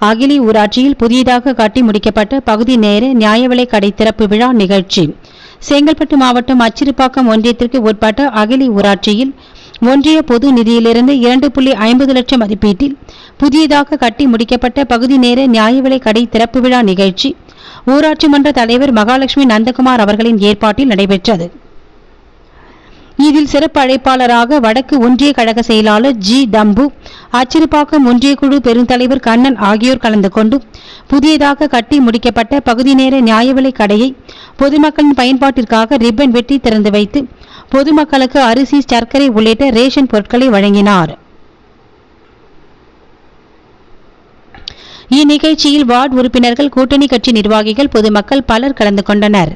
அகிலி ஊராட்சியில் புதியதாக கட்டி முடிக்கப்பட்ட பகுதி நேர நியாயவிலை கடை திறப்பு விழா நிகழ்ச்சி. செங்கல்பட்டு மாவட்டம் அச்சிறுப்பாக்கம் ஒன்றியத்திற்கு உட்பட்ட அகிலி ஊராட்சியில் ஒன்றிய பொது நிதியிலிருந்து இரண்டு புள்ளி ஐம்பது லட்சம் மதிப்பீட்டில் புதியதாக கட்டி முடிக்கப்பட்ட பகுதி நேர நியாயவிலை கடை திறப்பு விழா நிகழ்ச்சி ஊராட்சி மன்ற தலைவர் மகாலட்சுமி நந்தகுமார் அவர்களின் ஏற்பாட்டில் நடைபெற்றது. இதில் சிறப்பு அழைப்பாளராக வடக்கு ஒன்றிய கழக செயலாளர் ஜி. தம்பு அச்சிறுப்பாக்கம் ஒன்றிய குழு பெருந்தலைவர் கண்ணன் ஆகியோர் கலந்து கொண்டு புதியதாக கட்டி முடிக்கப்பட்ட பகுதி நேர நியாய கடையை பொதுமக்களின் பயன்பாட்டிற்காக ரிப்பன் வெட்டி திறந்து வைத்து பொதுமக்களுக்கு அரிசி சர்க்கரை உள்ளிட்ட ரேஷன் பொருட்களை வழங்கினார். இந்நிகழ்ச்சியில் வார்டு உறுப்பினர்கள் கூட்டணி கட்சி நிர்வாகிகள் பொதுமக்கள் பலர் கலந்து கொண்டனர்.